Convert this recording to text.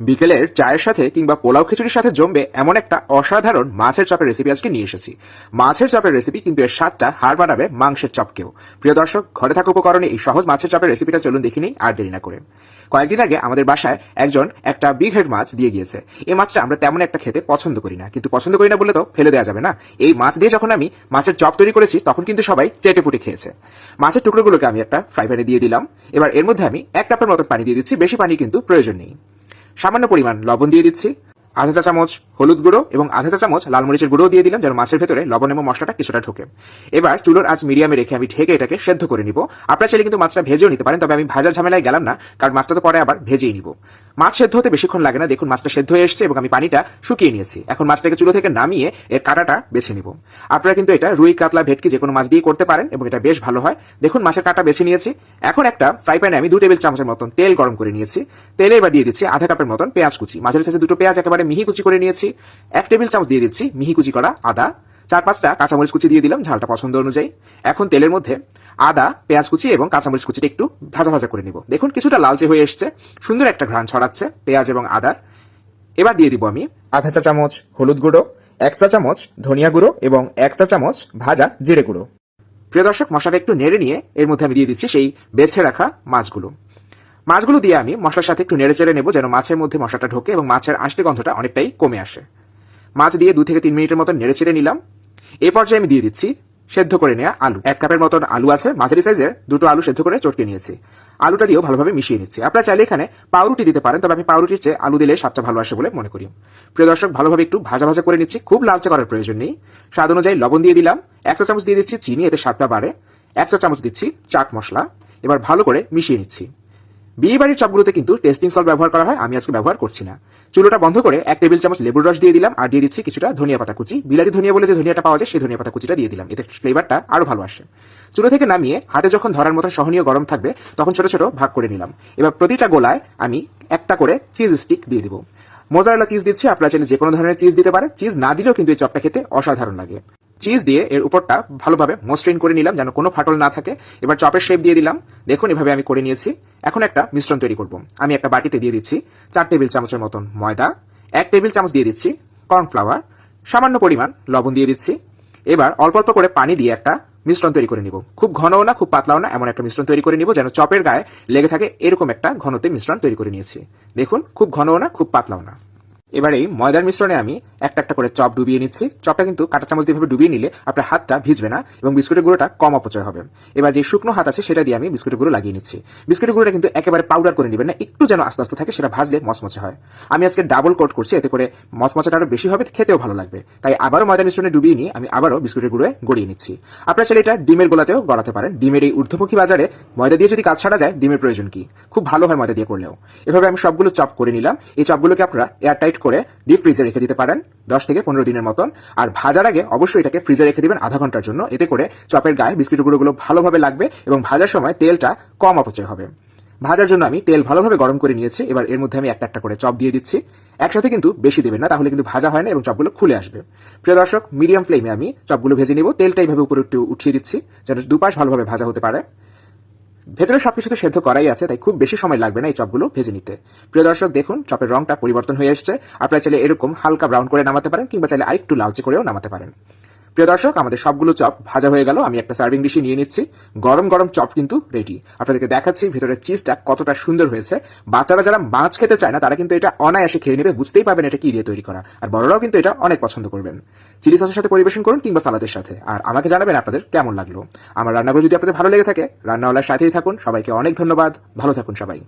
বিকেলের চায়ের সাথে কিংবা পোলাও খিচুড়ির সাথে জমবে এমন একটা অসাধারণ মাছের চপের রেসিপি আজকে নিয়ে এসেছি। মাছের চপের রেসিপি কিন্তু এর স্বাদটা হার বানাবে মাংসের চপকেও। প্রিয় দর্শক, ঘরে থাকা উপকরণে এই সহজ মাছের চপের রেসিপিটা চলুন দেখিনি, আর দেরি না করে। কয়েকদিন আগে আমাদের বাসায় একজন একটা বিগ হেড মাছ দিয়ে গিয়েছে। এই মাছটা আমরা তেমন একটা খেতে পছন্দ করি না, কিন্তু পছন্দ করি না বলে তো ফেলে দেওয়া যাবে না। এই মাছ দিয়ে যখন আমি মাছের চপ তৈরি করেছি, তখন কিন্তু সবাই চেটে পুটে খেয়েছে। মাছের টুকরোগুলোকে আমি একটা ফ্রাই প্যানে দিয়ে দিলাম। এবার এর মধ্যে আমি এক কাপের মতো পানি দিয়ে দিচ্ছি, বেশি পানি কিন্তু প্রয়োজন নেই। সামান্য পরিমাণ লবণ দিয়ে দিচ্ছি। আধা চা চামচ হলুদ গুঁড়ো এবং আধা চা চামচ লাল মরিচের গুঁড়ো দিয়ে দিলাম, যেন মাছের ভেতরে লবণ এবং মশলাটা কিছুটা ঢোকে। এবার চুলোর আজ মিডিয়ামে রেখে আমি ঢেকে এটাকে সেদ্ধ করে নিব। আপনার চাইলে কিন্তু মাছটা ভেজেও নিতে পারেন, তবে আমি ভাজার ঝামেলায় গেলাম না, কারণ মাছটা তো পরে আবার ভেজেই নিব। মাছ সেদ্ধ হতে বেশিক্ষণ লাগে না, দেখুন মাছটা সেদ্ধ হয়ে এসেছে এবং আমি পানিটা শুকিয়ে নিয়েছি। এখন মাছটাকে চুলো থেকে নামিয়ে এর কাঁটাটা বেছে নিব। আপনারা কিন্তু এটা রুই, কাতলা, ভেটকি যে কোনো মাছ দিয়ে করতে পারেন এবং এটা বেশ ভালো হয়। দেখুন মাছের কাঁটা বেছে নিয়েছি। এখন একটা ফ্রাই প্যানে আমি দু টেবিল চামচের মতন তেল গরম করে নিয়েছি। তেলে এবার দিয়ে দিচ্ছি আধা কাপের মতন পেঁয়াজ কুচি। মাছের সাথে দুটো পেঁয়াজ একেবারে মিহি কুচি করে নিয়েছি। এক টেবিল চামচ দিয়ে দিচ্ছি মিহি কুচি করা আদা। চার পাঁচটা কাঁচামরিচ কুচি দিয়ে দিলাম, ঝালটা পছন্দ অনুযায়ী। এখন তেলের মধ্যে আদা, পেঁয়াজ কুচি এবং কাঁচামরিচ কুচিটা একটু ভাজা ভাজা করে নিব। দেখুন, কিছুটা লালচে হয়ে এসছে, সুন্দর একটা ঘ্রাণ ছড়াচ্ছে পেঁয়াজ এবং আদার এবার দিয়ে দিব আমি আধা চা চামচ হলুদ গুঁড়ো, এক চা চামচ ধনিয়া গুঁড়ো এবং এক চা চামচ ভাজা জিরে গুঁড়ো। প্রিয় দর্শক, মশলাটা একটু নেড়ে নিয়ে এর মধ্যে আমি দিয়ে দিচ্ছি সেই বেছে রাখা মাছগুলো। মাছগুলো দিয়ে আমি মশলার সাথে একটু নেড়ে চেড়ে নেব যেন মাছের মধ্যে মশলাটা ঢোকে এবং মাছের আঁশটি গন্ধটা অনেকটাই কমে আসে। মাছ দিয়ে দু থেকে তিন মিনিটের মতো নেড়ে চেড়ে নিলাম। এই পর্যায়ে আমি দিয়ে দিচ্ছি সেদ্ধ করে নেওয়া আলু। এক কাপের মতন আলু আছে, মাঝারি সাইজের দুটো আলু সেদ্ধ করে চটকে নিয়েছি। আলুটা দিয়েও ভালোভাবে মিশিয়ে নিচ্ছি। আপনারা চাইলে এখানে পাউরুটি দিতে পারেন, তবে আমি পাউরুটির চেয়ে আলু দিলে স্বাদটা ভালো আসে বলে মনে করি। প্রিয় দর্শক, ভালোভাবে একটু ভাজা ভাজা করে নিচ্ছি। খুব লালচে করার প্রয়োজন নেই। স্বাদ অনুযায়ী লবণ দিয়ে দিলাম। এক চা চামচ দিয়ে দিচ্ছি চিনি, এতে স্বাদটা বাড়ে। এক চা চামচ দিচ্ছি চাট মশলা। এবার ভালো করে মিশিয়ে নিচ্ছি। বিয়ে বাড়ির চপগুলোতে কিন্তু টেস্টিং সল্ট ব্যবহার করা হয়, আমি আজকে ব্যবহার করছি না। চুলোটা বন্ধ করে এক টেবিল চামচ লেবুর রস দিয়ে দিলাম, আর দিয়ে দিচ্ছি কিছুটা ধনিয়া পাতা কুচি। বিলাতি ধনিয়া বলে যে ধনিয়াটা পাওয়া যায়, সেই ধনিয়া পাতা কুচিটা দিয়ে দিলাম। এতে ফ্লেভারটা আরও ভালো আসে। চুলো থেকে নামিয়ে হাতে যখন ধরার মতো সহনীয় গরম থাকবে, তখন ছোট ছোট ভাগ করে নিলাম। এবার প্রতিটা গোলায় আমি একটা করে চিজ স্টিক দিয়ে দিব। মোজারেলা চিজ দিচ্ছি, আপনারা চাইলে যে কোনো ধরনের চিজ দিতে পারে চিজ না দিলেও কিন্তু এই চপটা খেতে অসাধারণ লাগে। চিজ দিয়ে এর উপরটা ভালোভাবে মসৃণ করে নিলাম, যেন কোনো ফাটল না থাকে। এবার চপের শেপ দিয়ে দিলাম। দেখুন, এভাবে আমি করে নিয়েছি। এখন একটা মিশ্রণ তৈরি করব। আমি একটা বাটিতে দিয়ে দিচ্ছি চার টেবিল চামচের মতন ময়দা, এক টেবিল চামচ দিয়ে দিচ্ছি কর্নফ্লাওয়ার, সামান্য পরিমাণ লবণ দিয়ে দিচ্ছি। এবার অল্প অল্প করে পানি দিয়ে একটা মিশ্রণ তৈরি করে নিব। খুব ঘনও না, খুব পাতলাও না, এমন একটা মিশ্রণ তৈরি করে নিব যেন চপের গায়ে লেগে থাকে এরকম একটা ঘনতে মিশ্রণ তৈরি করে নিয়েছি। দেখুন, খুব ঘনও না, খুব পাতলাও না। এবার এই ময়দার মিশ্রণে আমি একটা একটা করে চপ ডুবিয়ে নিচ্ছি। চপটা কিন্তু কাঁটা চামচ দিয়ে ডুবিয়ে নিলে আপনার হাতটা ভিজবে না এবং বিস্কুটের গুঁড়োটা কম অপচয় হবে। এবার যে শুকনো হাত আছে সেটা দিয়ে আমি বিস্কুটের গুঁড়ো লাগিয়ে নিচ্ছি। বিস্কুটের গুঁড়োটা কিন্তু একেবারে পাউডার করে নেবেন না, একটু যেন আস্তে আস্তে থাকে সেটা ভাজলে মচমচে হয়। আমি আজকে ডাবল কোট করছি, এতে করে মচমচাটা আরও বেশি হবে, খেতেও ভালো লাগবে। তাই আবারও ময়দা মিশ্রণে ডুবিয়ে নিয়ে আমি আবারও বিস্কুটের গুঁড়োয় গড়িয়ে নিচ্ছি। আপনারা চাইলে এটা ডিমের গোলাতেও গড়াতে পারেন। ডিমের এই ঊর্ধ্বমুখী বাজারে ময়দা দিয়ে যদি কাজ ছাড়া যায়, ডিমের প্রয়োজন কি? খুব ভালো হয় ময়দা দিয়ে করলেও। এভাবে আমি সবগুলো চপ করে নিলাম। এই চপগুলোকে আপনারা এয়ার টাইট করে ডিপ ফ্রিজে রেখে দিতে পারেন। দশ থেকে পনেরো দিনের মতন। আর ভাজার আগে অবশ্যই এটাকে ফ্রিজে রেখে দিবেন আধা ঘণ্টার জন্য। এতে করে চপের গায়ে বিস্কিট গুঁড়োগুলো ভালোভাবে লাগবে এবং ভাজার সময় তেলটা কম অপচয় হবে। ভাজার জন্য আমি তেল ভালোভাবে গরম করে নিয়েছি। এবার এর মধ্যে আমি একটা একটা করে চপ দিয়ে দিচ্ছি। একসাথে কিন্তু বেশি দেবেন না, তাহলে কিন্তু ভাজা হয় না এবং চপগুলো খুলে আসবে। প্রিয় দর্শক মিডিয়াম ফ্লেমে আমি চপগুলো ভেজে নিব। তেলটা এইভাবে উপরে একটু উঠিয়ে দিচ্ছি, যেন দুপাশ ভালোভাবে ভাজা হতে পারে। ভেতরে সবকিছু তো সেদ্ধ করাই আছে, তাই খুব বেশি সময় লাগবে না এই চপগুলো ভেজে নিতে। প্রিয় দর্শক, দেখুন, চপের রংটা পরিবর্তন হয়ে এসছে। আপনারা চাইলে এরকম হালকা ব্রাউন করে নামাতে পারেন, কিংবা চাইলে আরেকটু লালচে করেও নামাতে পারেন। প্রিয় দর্শক, আমাদের সবগুলো চপ ভাজা হয়ে গেল। আমি একটা সার্ভিং ডিশে নিয়ে নিচ্ছি। গরম গরম চপ কিন্তু রেডি আপনাদেরকে দেখাচ্ছি ভিতরের চিজটা কতটা সুন্দর হয়েছে। বাচ্চারা যারা মাছ খেতে চায় না, তারা কিন্তু এটা অনায়াসে খেয়ে নেবে, বুঝতেই পারবেন এটা কি দিয়ে তৈরি করা। আর বড়রাও কিন্তু এটা অনেক পছন্দ করবেন। চিলি সসের সাথে পরিবেশন করুন কিংবা সালাদের সাথে। আর আমাকে জানাবেন আপনাদের কেমন লাগল। আমার রান্নাগুলো যদি আপনাদের ভালো লেগে থাকে, রান্নাওয়ালার সাথেই থাকুন। সবাইকে অনেক ধন্যবাদ। ভালো থাকুন সবাই।